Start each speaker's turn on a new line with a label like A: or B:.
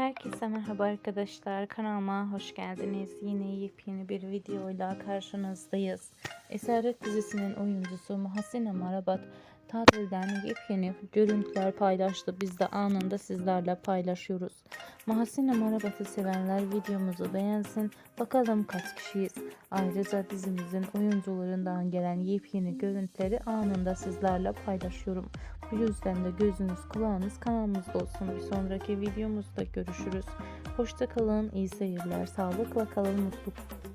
A: Herkese merhaba arkadaşlar. Kanalıma hoş geldiniz. Yine yepyeni bir videoyla karşınızdayız. Esaret dizisinin oyuncusu Muhasene Marabat tatilden yepyeni görüntüler paylaştı. Biz de anında sizlerle paylaşıyoruz. Muhasene Marabat'ı sevenler videomuzu beğensin. Bakalım kaç kişiyiz. Ayrıca dizimizin oyuncularından gelen yepyeni görüntüleri anında sizlerle paylaşıyorum. Bu yüzden de gözünüz kulağınız kanalımızda olsun. Bir sonraki videomuzda görüşürüz. Hoşça kalın, iyi seyirler, sağlıkla kalın, mutluluk.